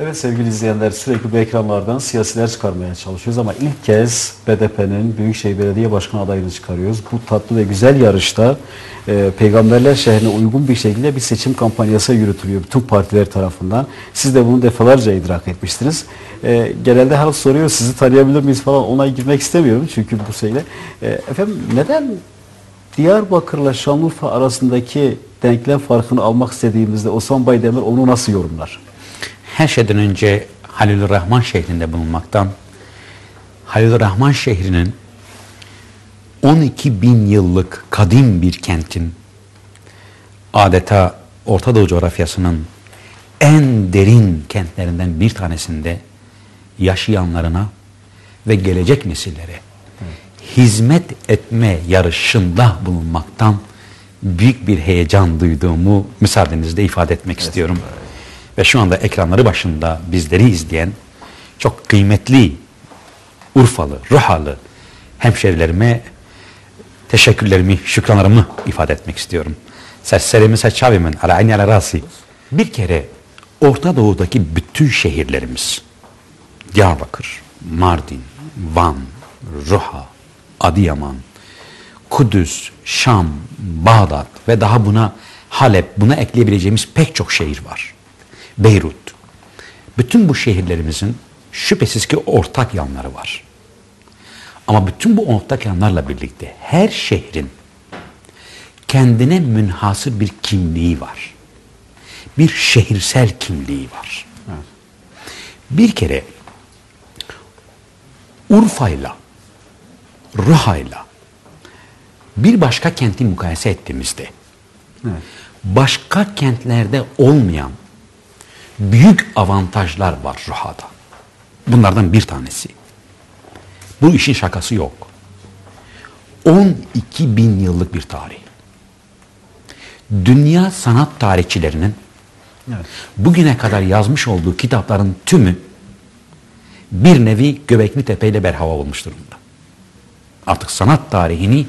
Evet sevgili izleyenler sürekli bu ekranlardan siyasiler çıkarmaya çalışıyoruz ama ilk kez BDP'nin Büyükşehir Belediye Başkanı adayını çıkarıyoruz. Bu tatlı ve güzel yarışta e, Peygamberler şehrine uygun bir şekilde bir seçim kampanyası yürütülüyor bütün partiler tarafından. Siz de bunu defalarca idrak etmiştiniz. E, genelde halk soruyor sizi tanıyabilir miyiz falan ona girmek istemiyorum çünkü bu şeyle. E, efendim neden Diyarbakır'la Şanlıurfa arasındaki denklem farkını almak istediğimizde Osman Baydemir onu nasıl yorumlar? Her şeyden önce Halil Rahman şehrinde bulunmaktan, Halil Rahman şehrinin 12 bin yıllık kadim bir kentin, adeta Orta Doğu coğrafyasının en derin kentlerinden bir tanesinde yaşayanlarına ve gelecek nesillere hizmet etme yarışında bulunmaktan büyük bir heyecan duyduğumu müsaadenizle ifade etmek istiyorum ve şu anda ekranları başında bizleri izleyen çok kıymetli Urfalı, Ruhalı hemşerilerime teşekkürlerimi, şükranlarımı ifade etmek istiyorum. Seslerimi seçavimin ala ayni ala rasi. Bir kere Orta Doğu'daki bütün şehirlerimiz Diyarbakır, Mardin, Van, Ruha, Adıyaman, Kudüs, Şam, Bağdat ve daha buna Halep, buna ekleyebileceğimiz pek çok şehir var. Beyrut. Bütün bu şehirlerimizin şüphesiz ki ortak yanları var. Ama bütün bu ortak yanlarla birlikte her şehrin kendine münhasır bir kimliği var. Bir şehirsel kimliği var. Bir kere Urfa'yla, Ruha'yla bir başka kenti mukayese ettiğimizde evet. başka kentlerde olmayan büyük avantajlar var Ruha'da. Bunlardan bir tanesi. Bu işin şakası yok. 12 bin yıllık bir tarih. Dünya sanat tarihçilerinin evet. bugüne kadar yazmış olduğu kitapların tümü bir nevi Göbekli Tepe ile berhava olmuş durumda. Artık sanat tarihini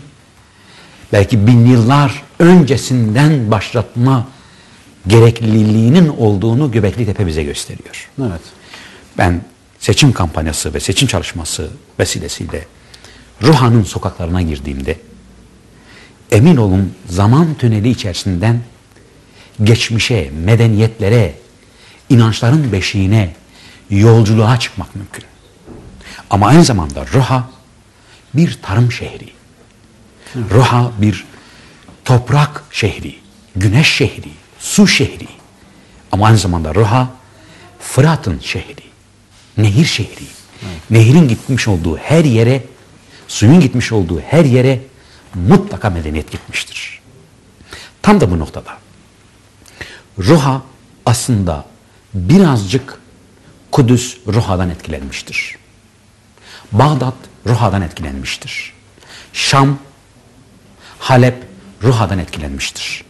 belki bin yıllar öncesinden başlatma gerekliliğinin olduğunu Göbekli Tepe bize gösteriyor. Evet. Ben seçim kampanyası ve seçim çalışması vesilesiyle Ruha'nın sokaklarına girdiğimde emin olun zaman tüneli içerisinden geçmişe, medeniyetlere, inançların beşiğine, yolculuğa çıkmak mümkün. Ama aynı zamanda Ruha bir tarım şehri. Ruha bir toprak şehri, güneş şehri, su şehri. Ama aynı zamanda Ruha Fırat'ın şehri, nehir şehri. Evet. Nehirin gitmiş olduğu her yere, suyun gitmiş olduğu her yere mutlaka medeniyet gitmiştir. Tam da bu noktada. Ruha aslında birazcık Kudüs Ruha'dan etkilenmiştir. Bağdat Ruha'dan etkilenmiştir. Şam, Halep Ruha'dan etkilenmiştir.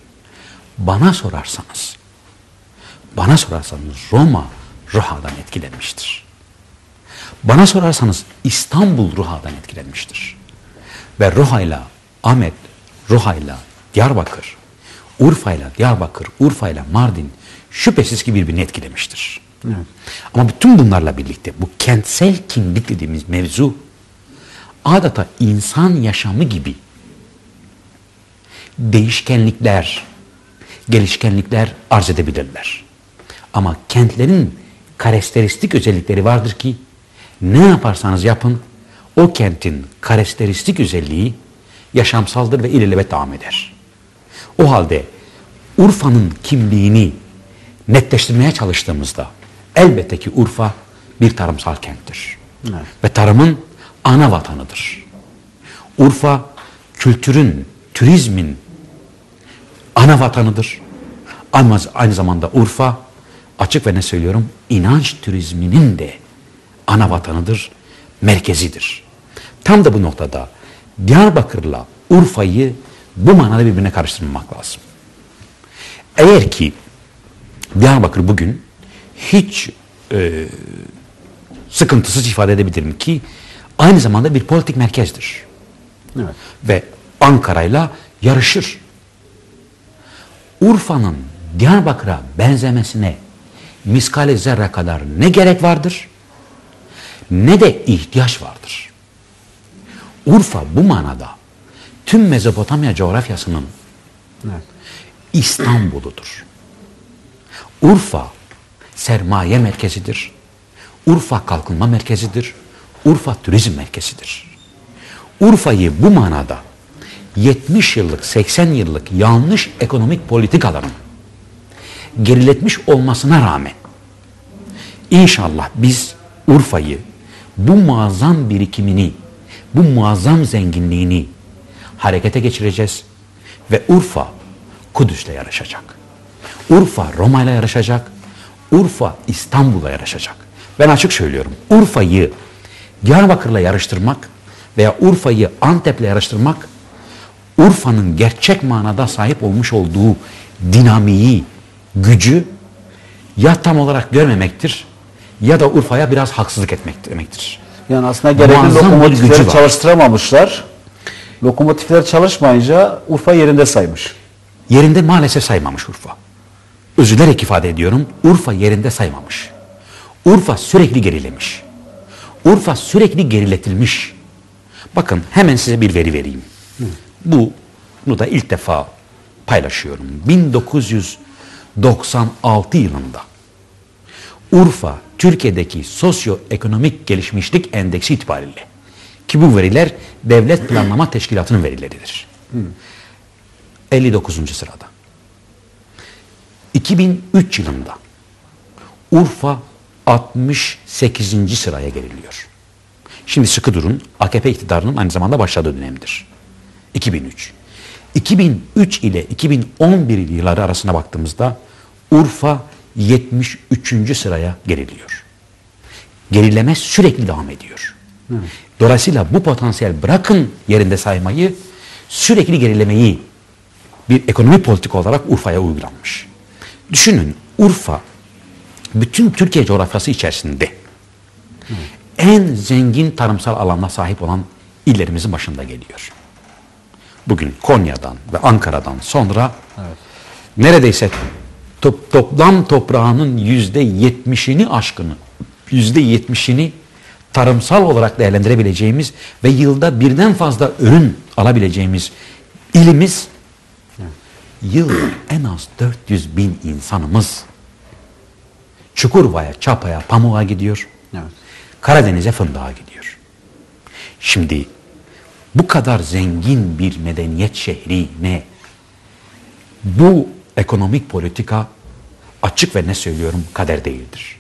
Bana sorarsanız, bana sorarsanız Roma Ruha'dan etkilenmiştir. Bana sorarsanız İstanbul Ruha'dan etkilenmiştir. Ve Ruha'yla Ahmet, Ruha'yla Diyarbakır, Urfa'yla Diyarbakır, Urfa'yla Mardin şüphesiz ki birbirini etkilemiştir. Evet. Ama bütün bunlarla birlikte bu kentsel kimlik dediğimiz mevzu adeta insan yaşamı gibi değişkenlikler, gelişkenlikler arz edebilirler. Ama kentlerin karakteristik özellikleri vardır ki ne yaparsanız yapın o kentin karakteristik özelliği yaşamsaldır ve ilelebet devam eder. O halde Urfa'nın kimliğini netleştirmeye çalıştığımızda elbette ki Urfa bir tarımsal kenttir. Evet. Ve tarımın ana vatanıdır. Urfa kültürün, turizmin ana vatanıdır. Ama aynı zamanda Urfa açık ve ne söylüyorum inanç turizminin de ana vatanıdır, merkezidir. Tam da bu noktada Diyarbakır'la Urfa'yı bu manada birbirine karıştırmamak lazım. Eğer ki Diyarbakır bugün hiç e, sıkıntısız ifade edebilirim ki aynı zamanda bir politik merkezdir. Evet. Ve Ankara'yla yarışır. Urfa'nın Diyarbakır'a benzemesine miskale zerre kadar ne gerek vardır ne de ihtiyaç vardır. Urfa bu manada tüm Mezopotamya coğrafyasının Evet. İstanbul'udur. Urfa sermaye merkezidir. Urfa kalkınma merkezidir. Urfa turizm merkezidir. Urfa'yı bu manada 70 yıllık, 80 yıllık yanlış ekonomik politikaların geriletmiş olmasına rağmen inşallah biz Urfa'yı bu muazzam birikimini, bu muazzam zenginliğini harekete geçireceğiz ve Urfa Kudüs'le yarışacak. Urfa Roma'yla yarışacak. Urfa İstanbul'la yarışacak. Ben açık söylüyorum. Urfa'yı Diyarbakır'la yarıştırmak veya Urfa'yı Antep'le yarıştırmak Urfa'nın gerçek manada sahip olmuş olduğu dinamiği, gücü ya tam olarak görmemektir ya da Urfa'ya biraz haksızlık etmek demektir. Yani aslında gerekli lokomotifleri çalıştıramamışlar. Lokomotifler çalışmayınca Urfa yerinde saymış. Yerinde maalesef saymamış Urfa. Üzülerek ifade ediyorum. Urfa yerinde saymamış. Urfa sürekli gerilemiş. Urfa sürekli geriletilmiş. Bakın hemen size bir veri vereyim. Bu, bunu da ilk defa paylaşıyorum. 1996 yılında Urfa Türkiye'deki sosyoekonomik gelişmişlik endeksi itibariyle ki bu veriler Devlet Planlama Teşkilatı'nın verileridir. 59. sırada. 2003 yılında Urfa 68. sıraya geriliyor. Şimdi sıkı durun. AKP iktidarının aynı zamanda başladığı dönemdir. 2003. 2003 ile 2011 yılları arasına baktığımızda Urfa 73. sıraya geriliyor. Gerileme sürekli devam ediyor. Dolayısıyla bu potansiyel bırakın yerinde saymayı sürekli gerilemeyi bir ekonomi politik olarak Urfa'ya uygulanmış. Düşünün Urfa bütün Türkiye coğrafyası içerisinde en zengin tarımsal alana sahip olan illerimizin başında geliyor. Bugün Konya'dan ve Ankara'dan sonra neredeyse top- toplam toprağının yüzde yetmişini aşkını, yüzde yetmişini tarımsal olarak değerlendirebileceğimiz ve yılda birden fazla ürün alabileceğimiz ilimiz yıl en az 400 bin insanımız Çukurova'ya, Çapa'ya, Pamuk'a gidiyor. Evet. Karadeniz'e fındığa gidiyor. Şimdi bu kadar zengin bir medeniyet şehrine bu ekonomik politika açık ve ne söylüyorum kader değildir.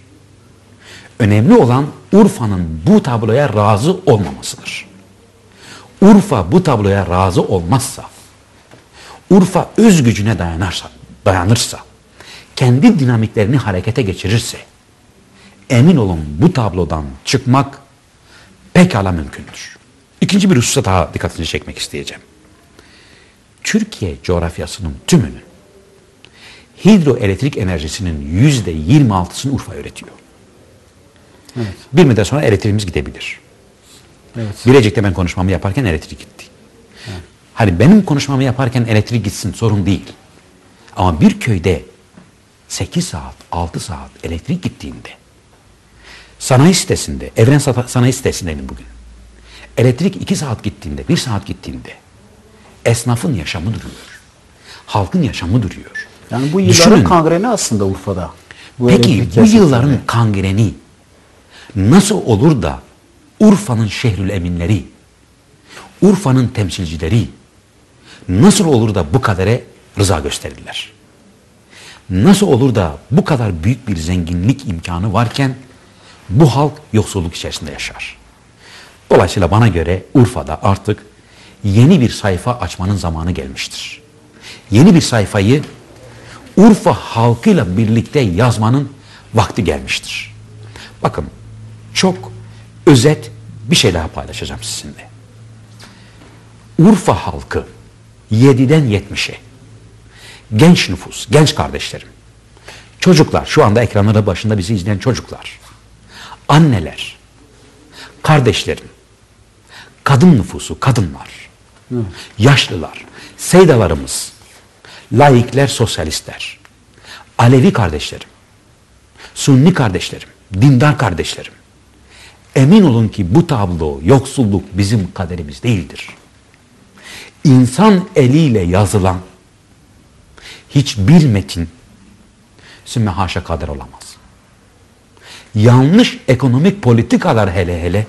Önemli olan Urfa'nın bu tabloya razı olmamasıdır. Urfa bu tabloya razı olmazsa, Urfa öz gücüne dayanırsa, dayanırsa, kendi dinamiklerini harekete geçirirse, emin olun bu tablodan çıkmak pekala mümkündür. İkinci bir hususa daha dikkatini çekmek isteyeceğim. Türkiye coğrafyasının tümünün hidroelektrik enerjisinin yüzde 26'sını Urfa üretiyor. Evet. Bir müddet sonra elektriğimiz gidebilir. Evet. Bilecik'te ben konuşmamı yaparken elektrik gitti. Hani benim konuşmamı yaparken elektrik gitsin sorun değil. Ama bir köyde 8 saat, 6 saat elektrik gittiğinde sanayi sitesinde, Evren Sanayi sitesindeyim bugün. Elektrik 2 saat gittiğinde, 1 saat gittiğinde esnafın yaşamı duruyor. Halkın yaşamı duruyor. Yani bu yılların Düşünün, kangreni aslında Urfa'da. Bu Peki bu yılların kangreni nasıl olur da Urfa'nın şehrül eminleri, Urfa'nın temsilcileri nasıl olur da bu kadere rıza gösterirler? Nasıl olur da bu kadar büyük bir zenginlik imkanı varken bu halk yoksulluk içerisinde yaşar? Dolayısıyla bana göre Urfa'da artık yeni bir sayfa açmanın zamanı gelmiştir. Yeni bir sayfayı Urfa halkıyla birlikte yazmanın vakti gelmiştir. Bakın çok özet bir şey daha paylaşacağım sizinle. Urfa halkı 7'den 70'e genç nüfus, genç kardeşlerim, çocuklar, şu anda ekranları başında bizi izleyen çocuklar, anneler, kardeşlerim, kadın nüfusu, kadınlar, yaşlılar, seydalarımız, laikler, sosyalistler, Alevi kardeşlerim, Sunni kardeşlerim, dindar kardeşlerim, emin olun ki bu tablo, yoksulluk bizim kaderimiz değildir. İnsan eliyle yazılan hiçbir metin sümme haşa kader olamaz. Yanlış ekonomik politikalar hele hele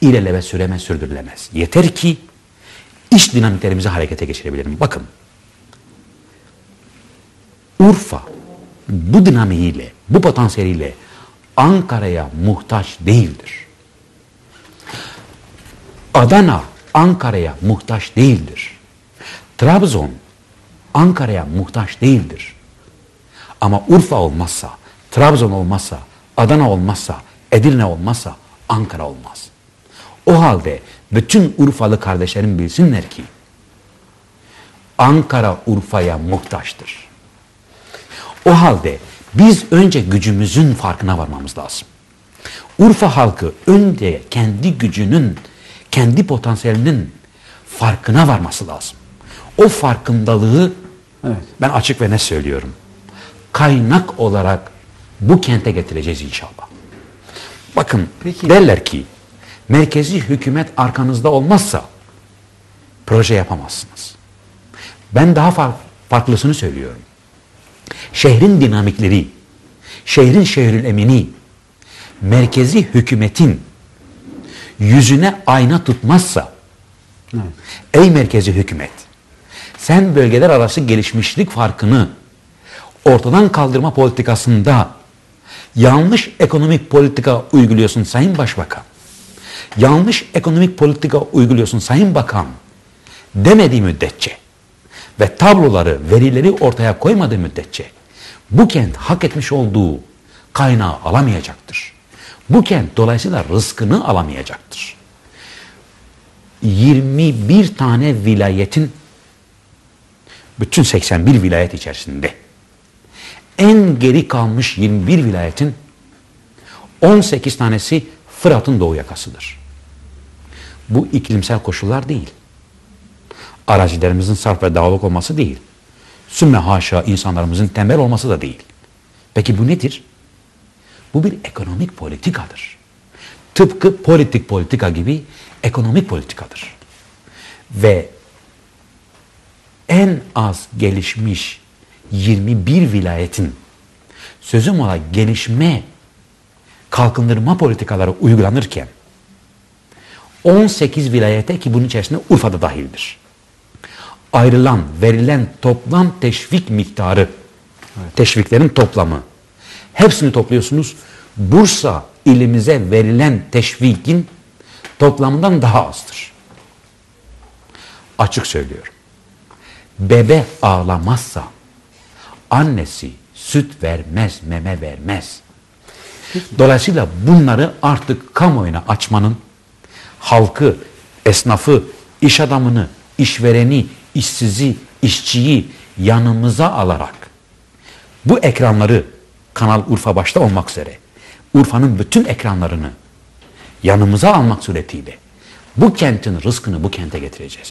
ilelebe süreme sürdürülemez. Yeter ki iş dinamiklerimizi harekete geçirebilirim. Bakın Urfa bu dinamiğiyle, bu potansiyeliyle Ankara'ya muhtaç değildir. Adana Ankara'ya muhtaç değildir. Trabzon Ankara'ya muhtaç değildir. Ama Urfa olmazsa, Trabzon olmazsa, Adana olmazsa, Edirne olmazsa Ankara olmaz. O halde bütün Urfalı kardeşlerim bilsinler ki Ankara Urfa'ya muhtaçtır. O halde biz önce gücümüzün farkına varmamız lazım. Urfa halkı önce kendi gücünün, kendi potansiyelinin farkına varması lazım. O farkındalığı Evet. ben açık ve net söylüyorum. Kaynak olarak bu kente getireceğiz inşallah. Bakın Peki. derler ki merkezi hükümet arkanızda olmazsa proje yapamazsınız. Ben daha far- farklısını söylüyorum. Şehrin dinamikleri, şehrin şehrin emini, merkezi hükümetin yüzüne ayna tutmazsa, Evet. ey merkezi hükümet, sen bölgeler arası gelişmişlik farkını ortadan kaldırma politikasında yanlış ekonomik politika uyguluyorsun Sayın Başbakan. Yanlış ekonomik politika uyguluyorsun Sayın Bakan demediği müddetçe ve tabloları, verileri ortaya koymadığı müddetçe bu kent hak etmiş olduğu kaynağı alamayacaktır. Bu kent dolayısıyla rızkını alamayacaktır. 21 tane vilayetin bütün 81 vilayet içerisinde en geri kalmış 21 vilayetin 18 tanesi Fırat'ın doğu yakasıdır. Bu iklimsel koşullar değil. Arazilerimizin sarp ve dağlık olması değil. Sümme haşa insanlarımızın tembel olması da değil. Peki bu nedir? Bu bir ekonomik politikadır. Tıpkı politik politika gibi ekonomik politikadır. Ve en az gelişmiş 21 vilayetin sözüm ola gelişme kalkındırma politikaları uygulanırken 18 vilayete ki bunun içerisinde Urfa'da dahildir. Ayrılan, verilen toplam teşvik miktarı, teşviklerin toplamı hepsini topluyorsunuz. Bursa ilimize verilen teşvikin toplamından daha azdır. Açık söylüyorum. Bebe ağlamazsa annesi süt vermez, meme vermez. Dolayısıyla bunları artık kamuoyuna açmanın halkı, esnafı, iş adamını, işvereni, işsizi, işçiyi yanımıza alarak bu ekranları Kanal Urfa başta olmak üzere Urfa'nın bütün ekranlarını yanımıza almak suretiyle bu kentin rızkını bu kente getireceğiz.